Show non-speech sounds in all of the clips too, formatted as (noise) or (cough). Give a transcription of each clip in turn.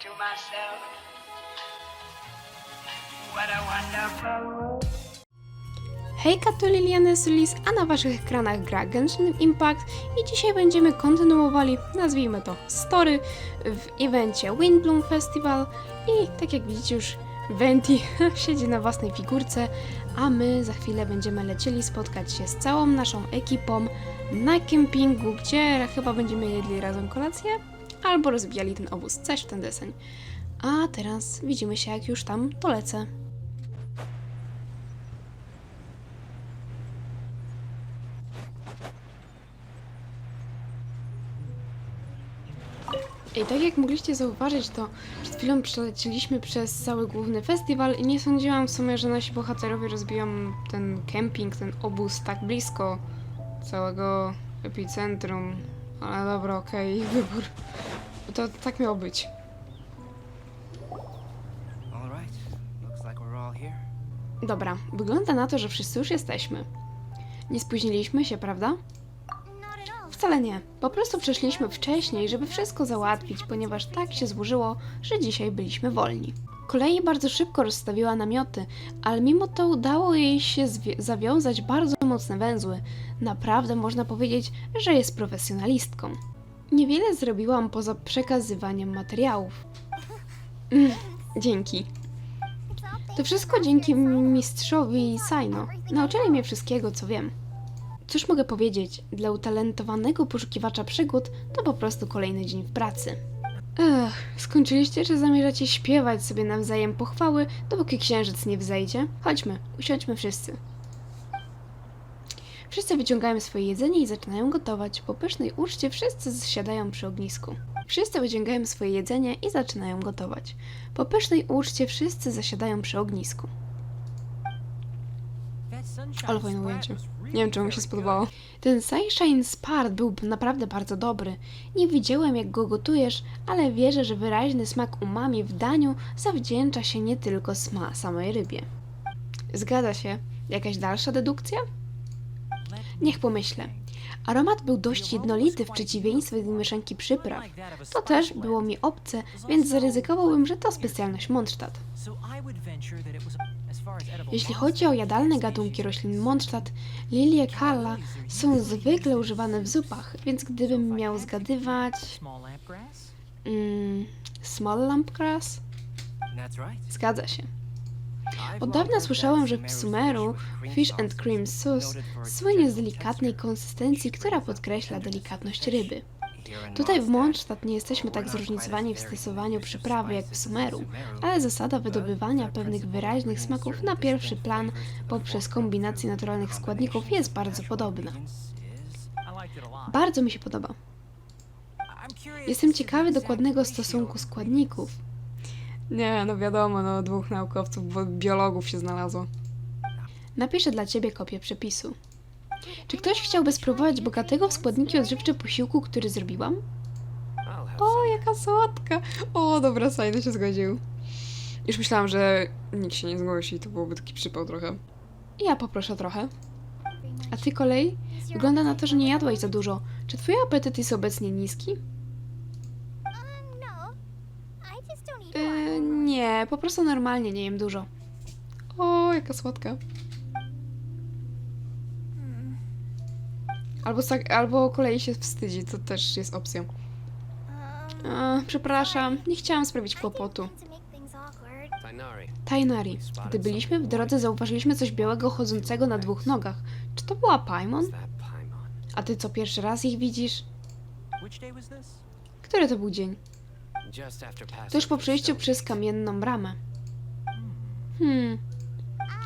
to myself, what a wonderful world. Hejka, to Liliana Solis, a na waszych ekranach gra Genshin Impact. I dzisiaj będziemy kontynuowali, nazwijmy to, story w evencie Windbloom Festival. I tak jak widzicie już Venti (laughs) siedzi na własnej figurce, a my za chwilę będziemy lecieli spotkać się z całą naszą ekipą na kempingu, gdzie chyba będziemy jedli razem kolację albo rozbijali ten obóz, coś w ten deseń. A teraz widzimy się jak już tam dolecę. I tak jak mogliście zauważyć, to przed chwilą przelecieliśmy przez cały główny festiwal i nie sądziłam w sumie, że nasi bohaterowie rozbiją ten kemping, ten obóz tak blisko całego epicentrum. Ale dobra, okej, (laughs) wybór. To tak miało być. Dobra, wygląda na to, że wszyscy już jesteśmy. Nie spóźniliśmy się, prawda? Wcale nie. Po prostu przyszliśmy wcześniej, żeby wszystko załatwić, ponieważ tak się złożyło, że dzisiaj byliśmy wolni. Kolei bardzo szybko rozstawiła namioty, ale mimo to udało jej się zawiązać bardzo mocne węzły. Naprawdę można powiedzieć, że jest profesjonalistką. Niewiele zrobiłam poza przekazywaniem materiałów. Mm, dzięki. To wszystko dzięki mistrzowi Saino. Nauczyli mnie wszystkiego, co wiem. Cóż mogę powiedzieć, dla utalentowanego poszukiwacza przygód to po prostu kolejny dzień w pracy. Ech, skończyliście, czy zamierzacie śpiewać sobie nawzajem pochwały, dopóki księżyc nie wzejdzie? Chodźmy, usiądźmy wszyscy. Wszyscy wyciągają swoje jedzenie i zaczynają gotować. Po pysznej uczcie wszyscy zsiadają przy ognisku. Wszyscy wyciągają swoje jedzenie i zaczynają gotować. Po pysznej uczcie wszyscy zasiadają przy ognisku. Ale fajne ujęcie. Nie wiem, czy mu się spodobało. Ten Sunshine Spart był naprawdę bardzo dobry. Nie widziałem, jak go gotujesz, ale wierzę, że wyraźny smak umami w daniu zawdzięcza się nie tylko sma samej rybie. Zgadza się. Jakaś dalsza dedukcja? Niech pomyślę. Aromat był dość jednolity w przeciwieństwie do mieszanki przypraw. To też było mi obce, więc zaryzykowałbym, że to specjalność Mondstadt. Jeśli chodzi o jadalne gatunki roślin Mondstadt, lilie kalla są zwykle używane w zupach, więc gdybym miał zgadywać... Mm, small lampgrass? Zgadza się. Od dawna słyszałam, że w Sumeru Fish and Cream Sauce słynie z delikatnej konsystencji, która podkreśla delikatność ryby. Tutaj w Mondstadt nie jesteśmy tak zróżnicowani w stosowaniu przyprawy jak w Sumeru, ale zasada wydobywania pewnych wyraźnych smaków na pierwszy plan poprzez kombinację naturalnych składników jest bardzo podobna. Bardzo mi się podoba. Jestem ciekawy dokładnego stosunku składników. Nie, no wiadomo, no dwóch naukowców, biologów się znalazło. Napiszę dla ciebie kopię przepisu. Czy ktoś chciałby spróbować bogatego w składniki odżywcze posiłku, który zrobiłam? O, jaka słodka! O, dobra, Sajno się zgodził. Już myślałam, że nikt się nie zgłosi, to byłoby taki przypał trochę. Ja poproszę trochę. A ty kolej? Wygląda na to, że nie jadłaś za dużo. Czy twój apetyt jest obecnie niski? Yy, nie, po prostu normalnie nie jem dużo. O, jaka słodka. Albo, albo kolei się wstydzi, to też jest opcją. A, przepraszam, nie chciałam sprawić kłopotu. Tainari. Gdy byliśmy w drodze, zauważyliśmy coś białego chodzącego na dwóch nogach. Czy to była Paimon? A ty co, pierwszy raz ich widzisz? Który to był dzień? Tuż po przejściu przez kamienną bramę. Hmm.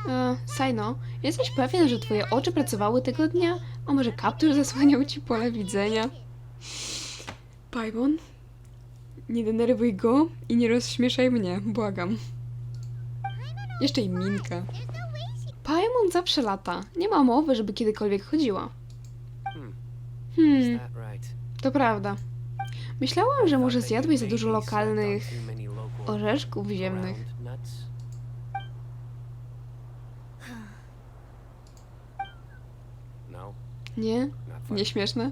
E, Sajno, jesteś pewien, że twoje oczy pracowały tego dnia? A może kaptur zasłaniał ci pole widzenia? Paimon? Nie denerwuj go i nie rozśmieszaj mnie, błagam. Jeszcze i minka. Paimon zawsze lata. Nie ma mowy, żeby kiedykolwiek chodziła. Hmm. Hmm, to prawda. Myślałam, że może zjadłeś za dużo lokalnych orzeszków ziemnych. ground nuts? No, Nie? Nieśmieszne?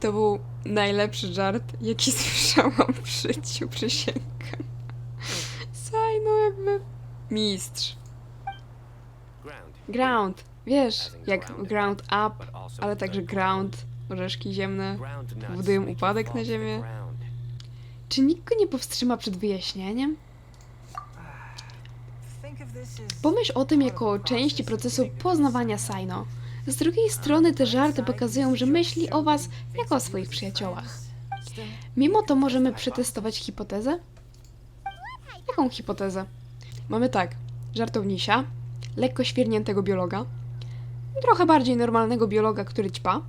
To był najlepszy żart, jaki (laughs) słyszałam. w życiu, przysięgam. Sajno jakby mistrz. Ground. Wiesz, jak ground up, ale także ground, orzeszki ziemne. Powodują upadek na ziemię. Czy nikt go nie powstrzyma przed wyjaśnieniem? Pomyśl o tym jako części procesu poznawania Saino. Z drugiej strony te żarty pokazują, że myśli o was jako o swoich przyjaciołach. Mimo to możemy przetestować hipotezę? Jaką hipotezę? Mamy tak, żartownisia, lekko świerniętego biologa, trochę bardziej normalnego biologa, który ćpa,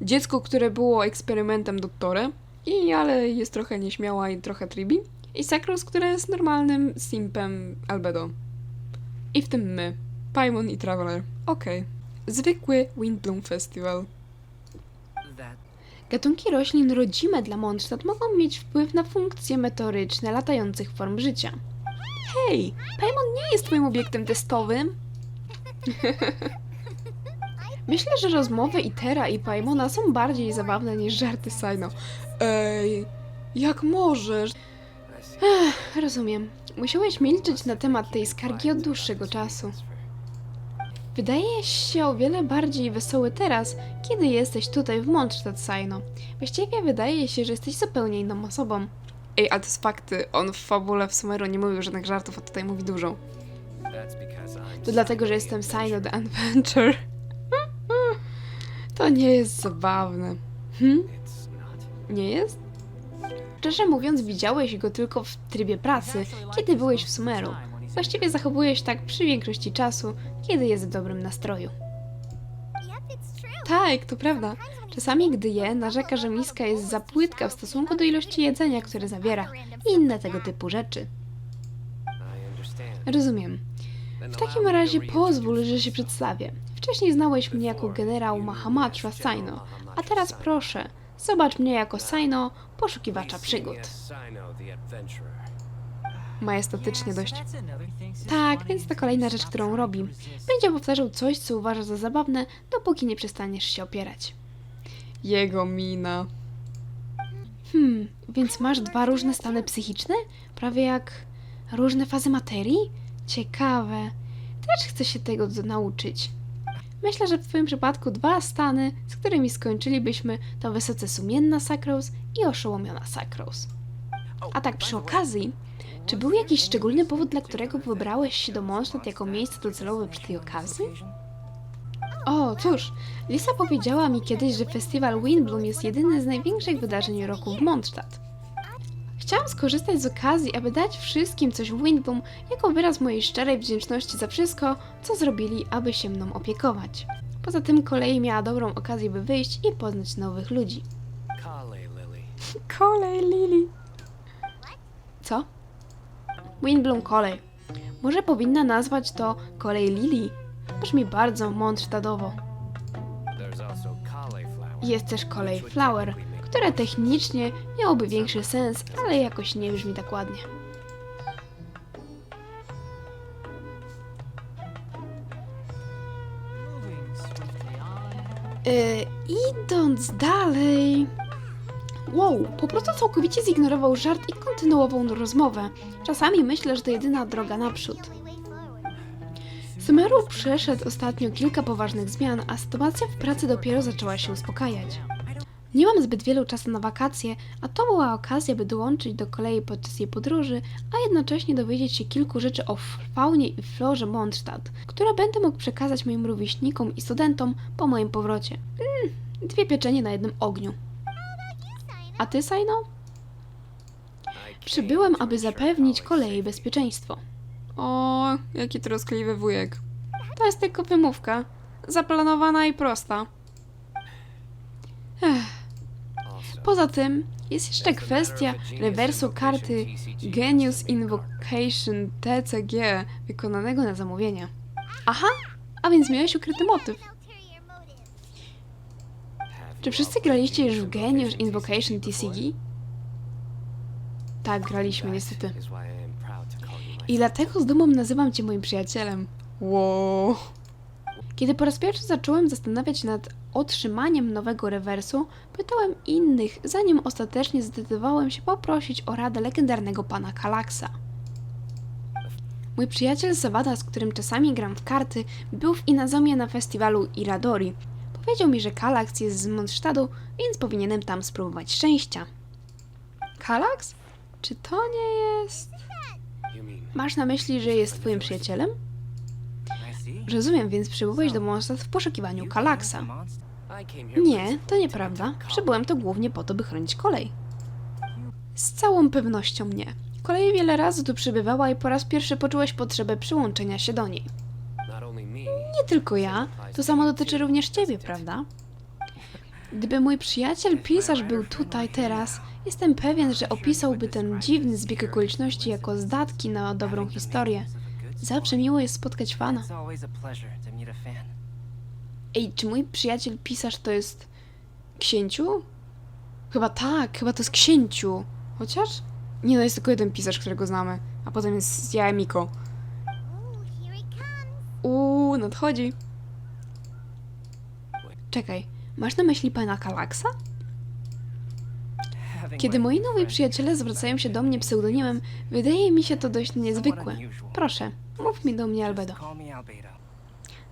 dziecko, które było eksperymentem doktora, i ale jest trochę nieśmiała i trochę tribi, i Sakros, która jest normalnym simpem albedo. I w tym my, Paimon i Traveler. Okej. Zwykły Windbloom Festival. Gatunki roślin rodzime dla Mondstadt mogą mieć wpływ na funkcje meteoryczne latających form życia. Hej, Paimon nie jest twoim obiektem testowym. (laughs) Myślę, że rozmowy Itera i Paimona są bardziej zabawne niż żarty Sino. Ej, jak możesz? See. Rozumiem. Musiałeś milczeć na temat tej skargi od dłuższego czasu. Wydaje się o wiele bardziej wesoły teraz, kiedy jesteś tutaj w Mondstadt, Saino. Właściwie wydaje się, że jesteś zupełnie inną osobą. Ej, ale to jest fakty. On w fabule w Sumeru nie mówił żadnych żartów, a tutaj mówi dużo. To dlatego, że jestem Saino the Adventure. (laughs) To nie jest zabawne. Hm? Nie jest? Szczerze mówiąc, widziałeś go tylko w trybie pracy, kiedy byłeś w Sumeru. Właściwie zachowujesz tak przy większości czasu, kiedy jest w dobrym nastroju. Tak, to prawda. Czasami, gdy je, narzeka, że miska jest za płytka w stosunku do ilości jedzenia, które zawiera i inne tego typu rzeczy. Rozumiem. W takim razie pozwól, że się przedstawię. Wcześniej znałeś mnie jako generał Mahamatra Saino, a teraz proszę, zobacz mnie jako Saino, poszukiwacza przygód. Majestatycznie dość. Tak, więc to kolejna rzecz, którą robi. Będzie powtarzał coś, co uważa za zabawne, dopóki nie przestaniesz się opierać. Jego mina. Hmm, więc masz dwa różne stany psychiczne? Prawie jak różne fazy materii? Ciekawe. Też chcę się tego nauczyć. Myślę, że w Twoim przypadku dwa stany, z którymi skończylibyśmy, to wysoce sumienna Sakros i oszołomiona Sakros. A tak przy okazji, czy był jakiś szczególny powód, dla którego wybrałeś się do Mondstadt jako miejsce docelowe przy tej okazji? O, cóż, Lisa powiedziała mi kiedyś, że festiwal Windbloom jest jedyny z największych wydarzeń roku w Mondstadt. Chciałam skorzystać z okazji, aby dać wszystkim coś w Windbloom jako wyraz mojej szczerej wdzięczności za wszystko, co zrobili, aby się mną opiekować. Poza tym kolei miała dobrą okazję, by wyjść i poznać nowych ludzi. Lily. Kolej Lili. Co? Windbloom Kolej. Może powinna nazwać to Kolej Lili? Brzmi bardzo cauliflower. Jest też Kolej Flower, które technicznie miałoby większy sens, ale jakoś nie brzmi tak ładnie. Yy, idąc dalej. Wow, po prostu całkowicie zignorował żart i kontynuował rozmowę. Czasami myślę, że to jedyna droga naprzód. Sumeru przeszedł ostatnio kilka poważnych zmian, a sytuacja w pracy dopiero zaczęła się uspokajać. Nie mam zbyt wielu czasu na wakacje, a to była okazja, by dołączyć do kolei podczas jej podróży, a jednocześnie dowiedzieć się kilku rzeczy o faunie i florze Mondstadt, które będę mógł przekazać moim rówieśnikom i studentom po moim powrocie. Mm, dwie pieczenie na jednym ogniu. A ty, Saino? Przybyłem, aby zapewnić kolei bezpieczeństwo. O, jaki troskliwy wujek. To jest tylko wymówka. Zaplanowana i prosta. Also, Poza tym jest jeszcze kwestia rewersu karty Genius Invocation TCG wykonanego na zamówienie. Aha, a więc miałeś ukryty motyw. Czy wszyscy graliście już w Genius Invocation? TCG? Tak, graliśmy niestety. I dlatego z dumą nazywam cię moim przyjacielem. Wow. Kiedy po raz pierwszy zacząłem zastanawiać nad otrzymaniem nowego rewersu, pytałem innych, zanim ostatecznie zdecydowałem się poprosić o radę legendarnego pana Kalaksa. Mój przyjaciel Zawada, z którym czasami gram w karty, był w Inazomie na festiwalu Iradori. Powiedział mi, że Kalaks jest z Mondstadtu, więc powinienem tam spróbować szczęścia. Kalaks? Czy to nie jest... Masz na myśli, że jest twoim przyjacielem? Rozumiem, więc przybyłeś do Mondstadt w poszukiwaniu Kalaksa. Nie, to nieprawda. Przybyłem tu głównie po to, by chronić kolej. Z całą pewnością nie. Kolej wiele razy tu przybywała i po raz pierwszy poczułeś potrzebę przyłączenia się do niej. Nie tylko ja, to samo dotyczy również ciebie, prawda? Gdyby mój przyjaciel pisarz był tutaj teraz, jestem pewien, że opisałby ten dziwny zbieg okoliczności jako zdatki na dobrą historię. Zawsze miło jest spotkać fana. Ej, czy mój przyjaciel pisarz to jest księciu? Chyba tak, chyba to jest księciu. Chociaż? Nie no, jest tylko jeden pisarz, którego znamy. A potem jest ja, Miko. Uuu, nadchodzi. Czekaj, masz na myśli pana Kalaksa? Kiedy moi nowi przyjaciele zwracają się do mnie pseudonimem, wydaje mi się to dość niezwykłe. Proszę, mów mi do mnie Albedo.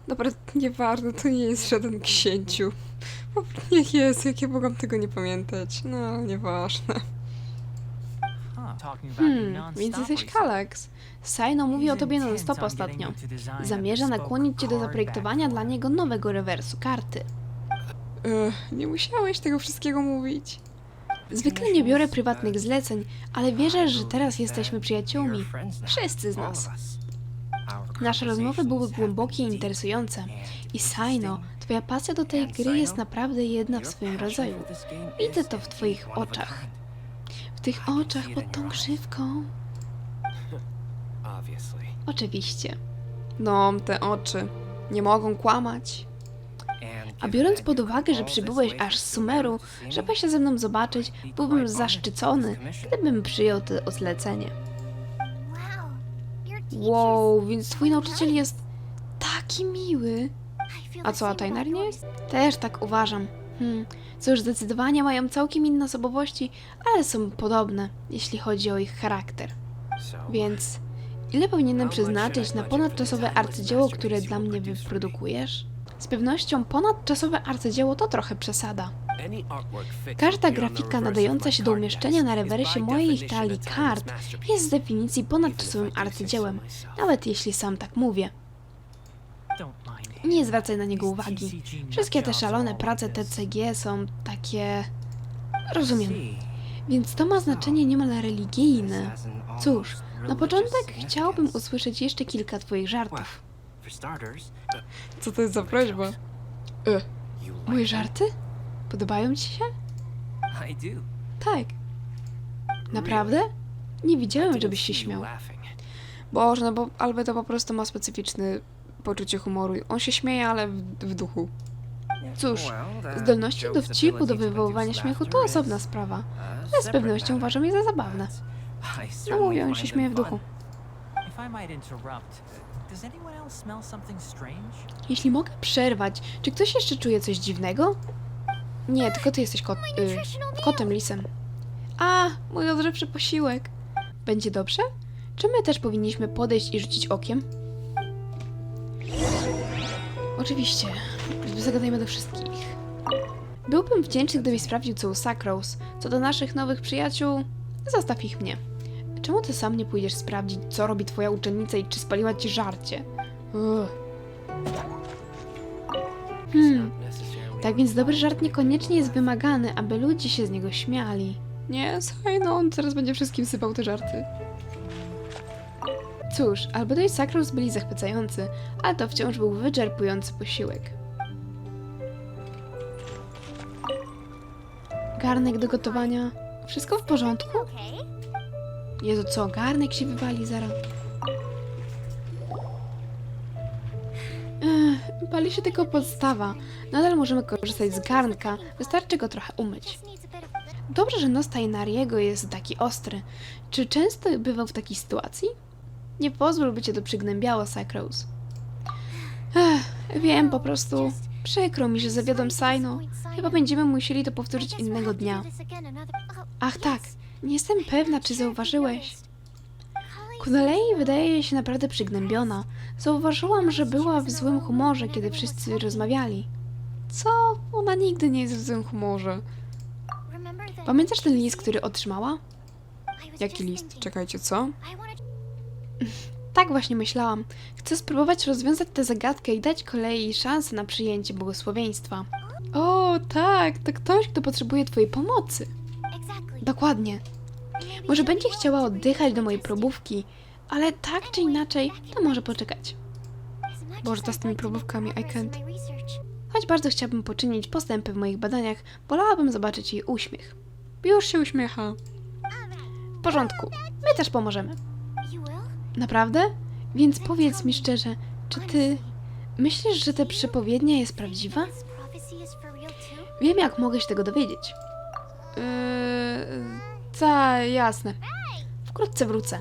Dobra, nieważne, to nie jest żaden księciu. Niech jest, jak ja mogłam tego nie pamiętać. No, nieważne. Hmm, więc jesteś Kalax. Saino mówi o tobie non-stop ostatnio. Zamierza nakłonić cię do zaprojektowania dla niego nowego rewersu karty. Ech, nie musiałeś tego wszystkiego mówić. Zwykle nie biorę prywatnych zleceń, ale wierzę, że teraz jesteśmy przyjaciółmi. Wszyscy z nas. Nasze rozmowy były głębokie i interesujące. I Saino, twoja pasja do tej gry jest naprawdę jedna w swoim rodzaju. Widzę to w twoich oczach. W tych oczach pod tą krzywką. (laughs) Oczywiście. No, te oczy. Nie mogą kłamać. A biorąc pod uwagę, że przybyłeś aż z Sumeru, żeby się ze mną zobaczyć, byłbym zaszczycony, gdybym przyjął to zlecenie. Wow, więc twój nauczyciel jest taki miły. A co, a Tajnar nie jest? Też tak uważam. Hmm. Cóż, zdecydowanie mają całkiem inne osobowości, ale są podobne, jeśli chodzi o ich charakter. Więc ile powinienem przeznaczyć na ponadczasowe arcydzieło, które dla mnie wyprodukujesz? Z pewnością ponadczasowe arcydzieło to trochę przesada. Każda grafika nadająca się do umieszczenia na rewersie mojej talii kart jest z definicji ponadczasowym arcydziełem, nawet jeśli sam tak mówię. Nie zwracaj na niego uwagi. Wszystkie te szalone prace TCG są takie... Rozumiem. Więc to ma znaczenie niemal religijne. Cóż, na początek chciałbym usłyszeć jeszcze kilka twoich żartów. Co to jest za prośba? E, moje żarty? Podobają ci się? Tak. Naprawdę? Nie widziałem, żebyś się śmiał. Boże, no bo Albedo po prostu ma specyficzne poczucie humoru. On się śmieje, ale w, w duchu. Cóż, Zdolności do ability to wywoływania śmiechu to osobna sprawa. Ale z pewnością uważam je za zabawne. No mówię, on się śmieje w duchu. Jeśli mogę przerwać, czy ktoś jeszcze czuje coś dziwnego? Nie, tylko ty jesteś kot, y, kotem lisem. A, mój odżywczy posiłek. Będzie dobrze? Czy my też powinniśmy podejść i rzucić okiem? Oczywiście. Zagadajmy do wszystkich. Byłbym wdzięczny, gdybyś sprawdził, co u Sacrose. Co do naszych nowych przyjaciół, zostaw ich mnie. Czemu ty sam nie pójdziesz sprawdzić, co robi twoja uczennica i czy spaliła ci żarcie? Ugh. Hmm, tak więc dobry żart niekoniecznie jest wymagany, aby ludzie się z niego śmiali. Nie, słuchaj, no on teraz będzie wszystkim sypał te żarty. Cóż, Albedo i Sacrus byli zachwycający, ale to wciąż był wyczerpujący posiłek. Garnek do gotowania. Wszystko w porządku? Jezu, co, garnek się wywali zaraz. Ech, pali się tylko podstawa. Nadal możemy korzystać z garnka, wystarczy go trochę umyć. Dobrze, że nos Tainariego jest taki ostry. Czy często bywał w takiej sytuacji? Nie pozwól, by cię to przygnębiało, Sacrose. Wiem, po prostu Przykro mi, że zawiodłem Saino. Chyba będziemy musieli to powtórzyć innego dnia. Ach tak, nie jestem pewna, czy zauważyłeś. Kunalei wydaje się naprawdę przygnębiona. Zauważyłam, że była w złym humorze, kiedy wszyscy rozmawiali. Co? Ona nigdy nie jest w złym humorze. Pamiętasz ten list, który otrzymała? Jaki list? Czekajcie, co? Tak właśnie myślałam. Chcę spróbować rozwiązać tę zagadkę i dać kolei szansę na przyjęcie błogosławieństwa. O, tak, to ktoś, kto potrzebuje twojej pomocy. Dokładnie. Może będzie chciała oddychać do mojej probówki, ale tak czy inaczej, to może poczekać. Boże, to z tymi probówkami, I can't. Choć bardzo chciałabym poczynić postępy w moich badaniach, wolałabym zobaczyć jej uśmiech. Już się uśmiecha. W porządku, my też pomożemy. Naprawdę? Więc powiedz mi szczerze, czy ty myślisz, że ta przepowiednia jest prawdziwa? Wiem, jak mogę się tego dowiedzieć. Yy, ta, jasne. Wkrótce wrócę.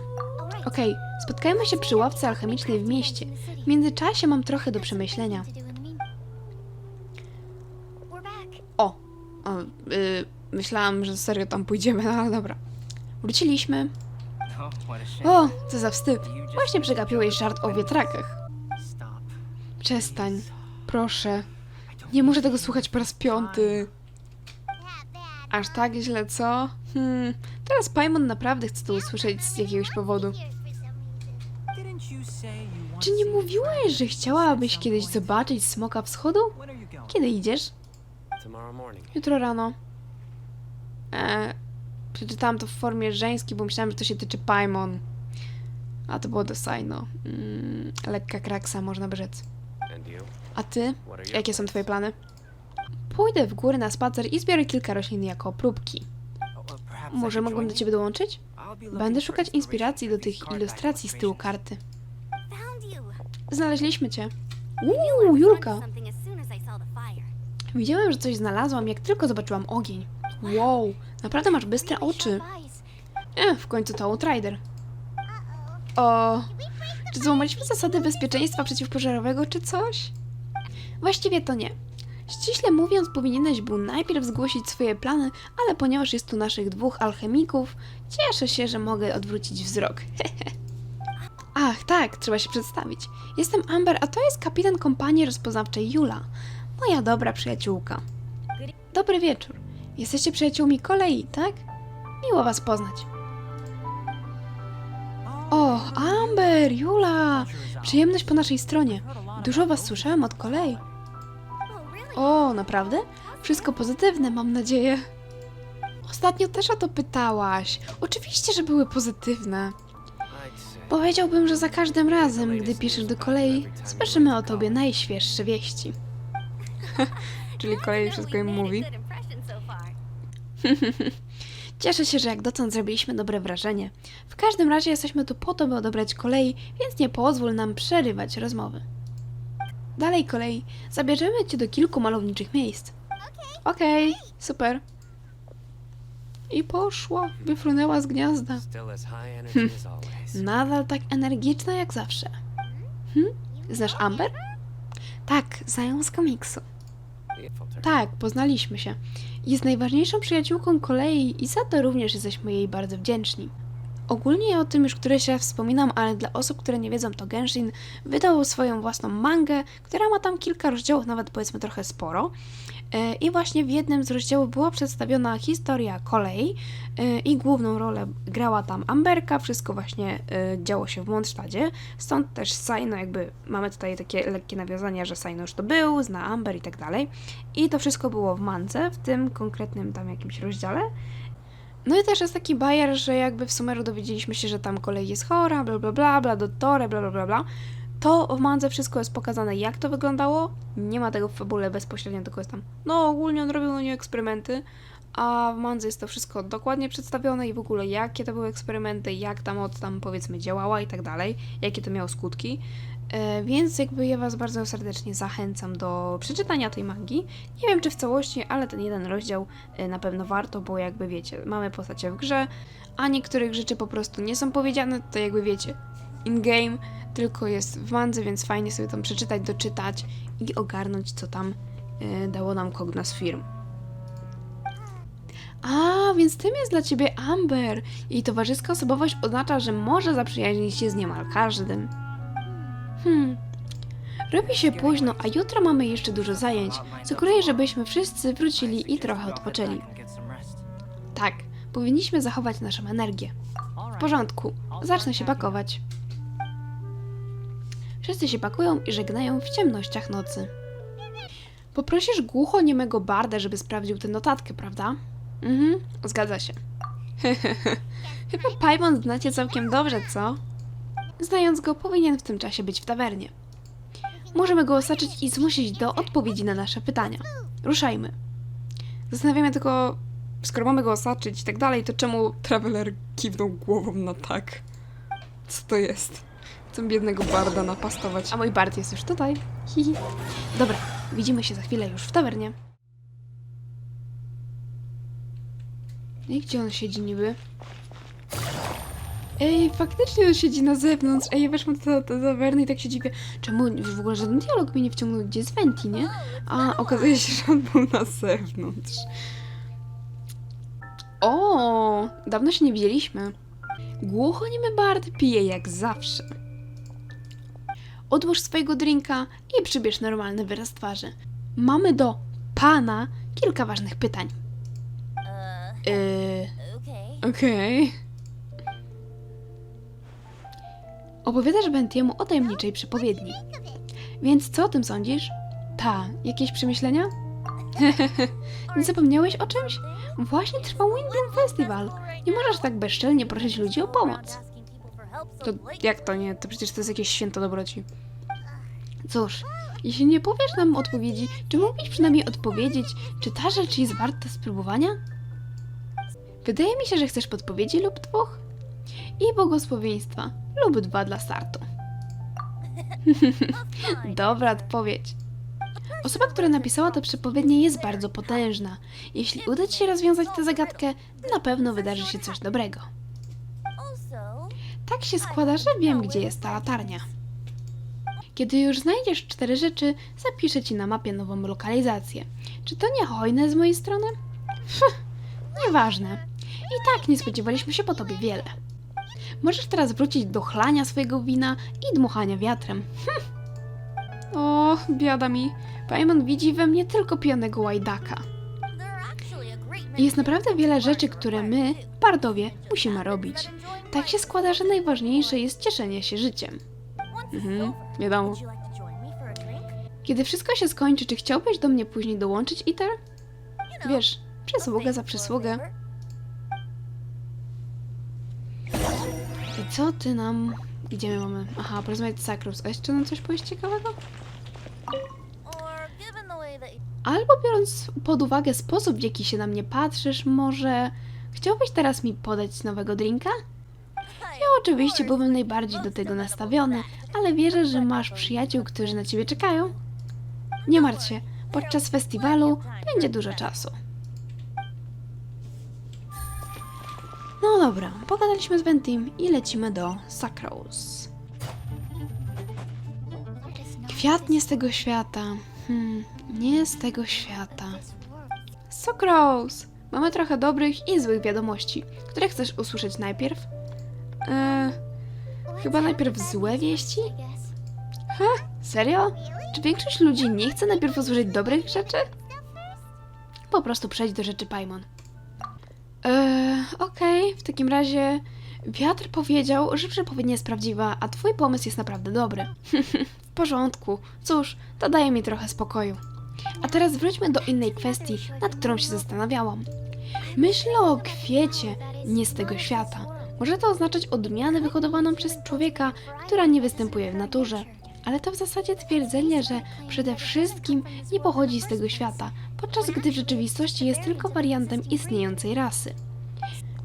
Okej, spotkajmy się przy ławce alchemicznej w mieście. W międzyczasie mam trochę do przemyślenia. O, o yy, myślałam, że serio tam pójdziemy, no ale dobra. Wróciliśmy. Oh, what a shame. O, co za wstyd. Właśnie przegapiłeś żart o wietrakach. Przestań. Proszę. Nie muszę tego słuchać po raz piąty. Aż tak źle, co? Hmm. Teraz Paimon naprawdę chce to usłyszeć z jakiegoś powodu. Czy nie to mówiłaś, że chciałabyś kiedyś zobaczyć smoka wschodu? Kiedy idziesz? Jutro rano. Eee, przeczytałam to w formie żeńskiej, bo myślałam, że to się tyczy Paimon. A to było do Saino. Mm, lekka kraksa, można by rzec. A ty? Jakie są twoje plany? Pójdę w góry na spacer i zbiorę kilka roślin jako próbki. Może mogłem do ciebie dołączyć? Będę szukać inspiracji do tych ilustracji z tyłu karty. Znaleźliśmy cię. Uuu, Julka. Widziałem, że coś znalazłam, jak tylko zobaczyłam ogień. Wow, naprawdę masz bystre oczy. E, w końcu to Outrider. O, czy złamaliśmy zasady bezpieczeństwa przeciwpożarowego, czy coś? Właściwie to nie. Ściśle mówiąc, powinieneś był najpierw zgłosić swoje plany, ale ponieważ jest tu naszych dwóch alchemików, cieszę się, że mogę odwrócić wzrok. (laughs) Ach, tak, trzeba się przedstawić. Jestem Amber, a to jest kapitan kompanii rozpoznawczej Jula, moja dobra przyjaciółka. Dobry wieczór. Jesteście przyjaciółmi kolei, tak? Miło was poznać. O, Amber, Jula! Przyjemność po naszej stronie. Dużo was słyszałem od kolei. O, naprawdę? Wszystko pozytywne, mam nadzieję. Ostatnio też o to pytałaś. Oczywiście, że były pozytywne. Powiedziałbym, że za każdym razem, gdy piszesz do kolei, słyszymy o tobie najświeższe wieści. (laughs) Czyli kolei wszystko im mówi. (laughs) Cieszę się, że jak dotąd zrobiliśmy dobre wrażenie. W każdym razie jesteśmy tu po to, by odebrać kolei, więc nie pozwól nam przerywać rozmowy. Dalej kolei, zabierzemy cię do kilku malowniczych miejsc. Okej, super. I poszła, wyfrunęła z gniazda. Always. Nadal tak energiczna jak zawsze. Hm? Znasz Amber? Tak, znają z komiksu. Tak, poznaliśmy się. Jest najważniejszą przyjaciółką kolei i za to również jesteśmy jej bardzo wdzięczni. Ogólnie o tym już któryś raz wspominam, ale dla osób, które nie wiedzą, to Genshin wydał swoją własną mangę, która ma tam kilka rozdziałów, nawet powiedzmy trochę sporo. E, I właśnie w jednym z rozdziałów była przedstawiona historia kolei e, i główną rolę grała tam Amberka, wszystko właśnie e, działo się w Mondstadcie, stąd też Saino jakby mamy tutaj takie lekkie nawiązania, że Saino już to był, zna Amber i tak dalej. I to wszystko było w mance, w tym konkretnym tam jakimś rozdziale. No i też jest taki bajer, że jakby w Sumeru dowiedzieliśmy się, że tam kolej jest chora, bla bla bla, bla dottore, bla bla bla bla. To w mandze wszystko jest pokazane, jak to wyglądało. Nie ma tego w fabule bezpośrednio, tylko jest tam, no ogólnie on robił na nie eksperymenty, a w mandze jest to wszystko dokładnie przedstawione i w ogóle jakie to były eksperymenty, jak tam od tam powiedzmy działała i tak dalej, jakie to miało skutki. E, więc jakby ja Was bardzo serdecznie zachęcam do przeczytania tej mangi. Nie wiem czy w całości, ale ten jeden rozdział e, na pewno warto, bo jakby wiecie, mamy postacie w grze, a niektórych rzeczy po prostu nie są powiedziane, to jakby wiecie, in-game, tylko jest w mandze, więc fajnie sobie tam przeczytać, doczytać i ogarnąć, co tam y, dało nam Cognos Firm. A, więc tym jest dla ciebie Amber. Jej towarzyska osobowość oznacza, że może zaprzyjaźnić się z niemal każdym. Hmm. Robi się późno, a jutro mamy jeszcze dużo zajęć. Sugeruję, żebyśmy wszyscy wrócili i trochę odpoczęli. Tak, powinniśmy zachować naszą energię. W porządku, zacznę się pakować. Wszyscy się pakują i żegnają w ciemnościach nocy. Poprosisz głucho-niemego barda, żeby sprawdził tę notatkę, prawda? Mhm, zgadza się. (laughs) Chyba Paimon znacie całkiem dobrze, co? Znając go, powinien w tym czasie być w tawernie. Możemy go osaczyć i zmusić do odpowiedzi na nasze pytania. Ruszajmy. Zastanawiamy tylko, skoro mamy go osaczyć i tak dalej, to czemu Traveler kiwnął głową na tak? Co to jest? Chcę biednego barda napastować. A mój bard jest już tutaj. Hihi. Dobra, widzimy się za chwilę już w tawernie. I gdzie on siedzi niby? Ej, faktycznie on siedzi na zewnątrz. Ej, ja weszłam do, do tawerny i tak się dziwię. Czemu w ogóle żaden dialog mnie nie wciągnął? Gdzie jest Venti, nie? A, okazuje się, że on był na zewnątrz. O, dawno się nie widzieliśmy. Głuchoniemy Bard pije jak zawsze. Odłóż swojego drinka i przybierz normalny wyraz twarzy. Mamy do pana kilka ważnych pytań. Uh, Yy, okay. Opowiadasz Bentiemu o tajemniczej przepowiedni. Więc co o tym sądzisz? Ta, jakieś przemyślenia? Nie (laughs) zapomniałeś o czymś? Właśnie trwa Windbloom Festival. Nie możesz tak bezczelnie prosić ludzi o pomoc. To jak to nie? To przecież to jest jakieś święto dobroci. Cóż, jeśli nie powiesz nam odpowiedzi, czy mógłbyś przynajmniej odpowiedzieć, czy ta rzecz jest warta spróbowania? Wydaje mi się, że chcesz podpowiedzi lub dwóch? I błogosławieństwa lub dwa dla startu. (laughs) Dobra odpowiedź. Osoba, która napisała tę przepowiednię jest bardzo potężna. Jeśli uda Ci się rozwiązać tę zagadkę, na pewno wydarzy się coś dobrego. Tak się składa, że wiem, gdzie jest ta latarnia. Kiedy już znajdziesz cztery rzeczy, zapiszę Ci na mapie nową lokalizację. Czy to nie hojne z mojej strony? Pff, nieważne. I tak nie spodziewaliśmy się po Tobie wiele. Możesz teraz wrócić do chlania swojego wina i dmuchania wiatrem. Hm. O, biada mi. Paimon widzi we mnie tylko pijanego łajdaka. Jest naprawdę wiele rzeczy, które my, bardowie, musimy robić. Tak się składa, że najważniejsze jest cieszenie się życiem. Mhm, wiadomo. Kiedy wszystko się skończy, czy chciałbyś do mnie później dołączyć, Iter? Wiesz, przysługę za przysługę. I co ty nam... Gdzie my mamy? Aha, porozmawiać z Sakrus. A jeszcze nam coś powiedz ciekawego? Albo biorąc pod uwagę sposób, w jaki się na mnie patrzysz, może... Chciałbyś teraz mi podać nowego drinka? Ja oczywiście byłbym najbardziej do tego nastawiony, ale wierzę, że masz przyjaciół, którzy na ciebie czekają. Nie martw się, podczas festiwalu będzie dużo czasu. Dobra, pogadaliśmy z Ventim i lecimy do Sacrose. Kwiat nie z tego świata. Hmm, nie z tego świata. Socrose! Mamy trochę dobrych i złych wiadomości. Które chcesz usłyszeć najpierw? Eee, chyba najpierw złe wieści? Guess. Serio? Czy większość ludzi nie chce najpierw usłyszeć dobrych rzeczy? Po prostu przejdź do rzeczy, Paimon. Eee, okej, w takim razie wiatr powiedział, że przepowiednia jest prawdziwa, a twój pomysł jest naprawdę dobry. (laughs) w porządku. Cóż, to daje mi trochę spokoju. A teraz wróćmy do innej kwestii, nad którą się zastanawiałam. Myślę o kwiecie nie z tego świata. Może to oznaczać odmianę wyhodowaną przez człowieka, która nie występuje w naturze. Ale to w zasadzie twierdzenie, że przede wszystkim nie pochodzi z tego świata, podczas gdy w rzeczywistości jest tylko wariantem istniejącej rasy.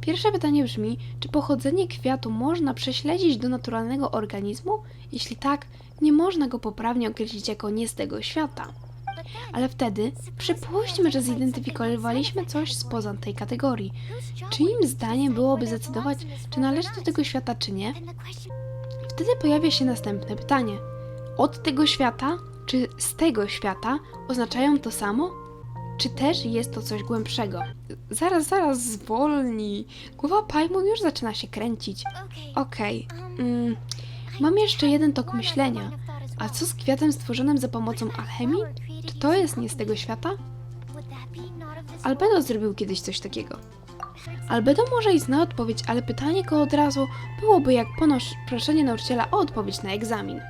Pierwsze pytanie brzmi, czy pochodzenie kwiatu można prześledzić do naturalnego organizmu? Jeśli tak, nie można go poprawnie określić jako nie z tego świata. Ale wtedy przypuśćmy, że zidentyfikowaliśmy coś spoza tej kategorii. Czyim zdaniem byłoby zdecydować, czy należy do tego świata, czy nie? Wtedy pojawia się następne pytanie. Od tego świata, czy z tego świata oznaczają to samo? Czy też jest to coś głębszego? Zaraz, zaraz, zwolnij. Głowa Paimon już zaczyna się kręcić. Okay. Okej, mm, mam jeszcze jeden tok myślenia. A co z kwiatem stworzonym za pomocą alchemii? Czy to jest nie z tego świata? Albedo zrobił kiedyś coś takiego. Albedo może i zna odpowiedź, ale pytanie go od razu byłoby jak ponosz proszenie nauczyciela o odpowiedź na egzamin.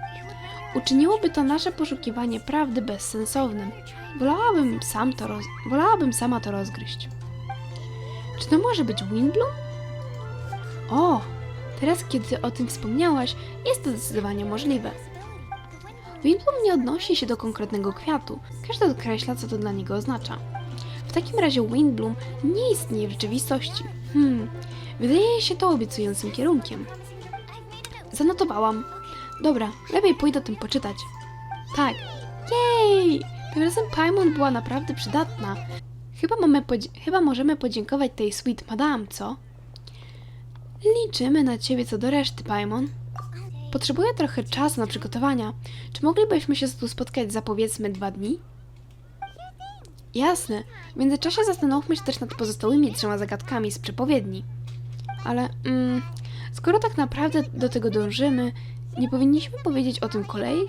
Uczyniłoby to nasze poszukiwanie prawdy bezsensownym. Wolałabym, sam to roz... Wolałabym sama to rozgryźć. Czy to może być Windbloom? O, teraz kiedy o tym wspomniałaś, jest to zdecydowanie możliwe. Windbloom nie odnosi się do konkretnego kwiatu. Każdy określa, co to dla niego oznacza. W takim razie Windbloom nie istnieje w rzeczywistości. Hmm, wydaje się to obiecującym kierunkiem. Zanotowałam. Dobra, lepiej pójdę o tym poczytać. Tak. Jej! Tym razem Paimon była naprawdę przydatna. Chyba, mamy chyba możemy podziękować tej sweet madame, co? Liczymy na ciebie co do reszty, Paimon. Potrzebuję trochę czasu na przygotowania. Czy moglibyśmy się tu spotkać za powiedzmy dwa dni? Jasne. W międzyczasie zastanówmy się też nad pozostałymi trzema zagadkami z przepowiedni. Ale, mm, skoro tak naprawdę do tego dążymy, nie powinniśmy powiedzieć o tym kolei?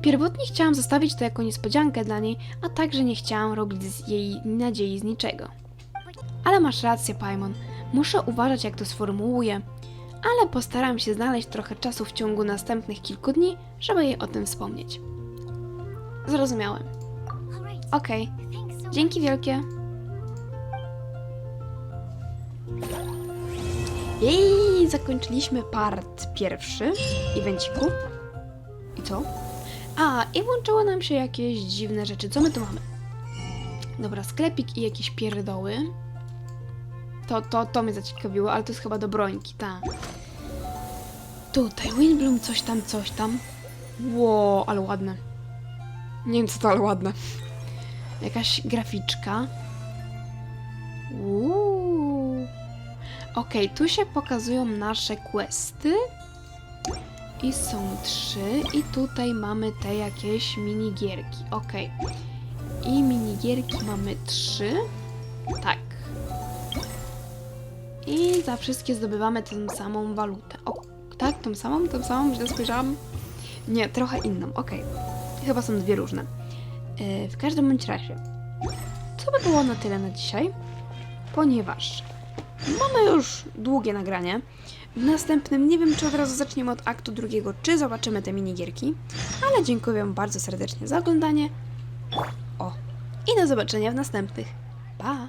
Pierwotnie chciałam zostawić to jako niespodziankę dla niej, a także nie chciałam robić z jej nadziei z niczego. Ale masz rację, Paimon. Muszę uważać, jak to sformułuję, ale postaram się znaleźć trochę czasu w ciągu następnych kilku dni, żeby jej o tym wspomnieć. Zrozumiałem. Okej, dzięki wielkie. Jej, zakończyliśmy part pierwszy evenciku. I co? A, i włączyły nam się jakieś dziwne rzeczy. Co my tu mamy? Dobra, sklepik i jakieś pierdoły. To, to, to mnie zaciekawiło, ale to jest chyba do brońki, tak. Tutaj Windbloom, coś tam, coś tam. Ło, ale ładne. Nie wiem co to, ale ładne. Jakaś graficzka. Uuu. Okej, tu się pokazują nasze questy. I są trzy. I tutaj mamy te jakieś minigierki. Okej. I minigierki mamy trzy. Tak. I za wszystkie zdobywamy tę samą walutę. O, tak? Tą samą? Tą samą? Źle spojrzałam? Nie, trochę inną. Okej. Chyba są dwie różne. Yy, w każdym bądź razie. To by było na tyle na dzisiaj, ponieważ mamy już długie nagranie. W następnym nie wiem, czy od razu zaczniemy od aktu drugiego, czy zobaczymy te minigierki, ale dziękuję Wam bardzo serdecznie za oglądanie. O, i do zobaczenia w następnych. Pa!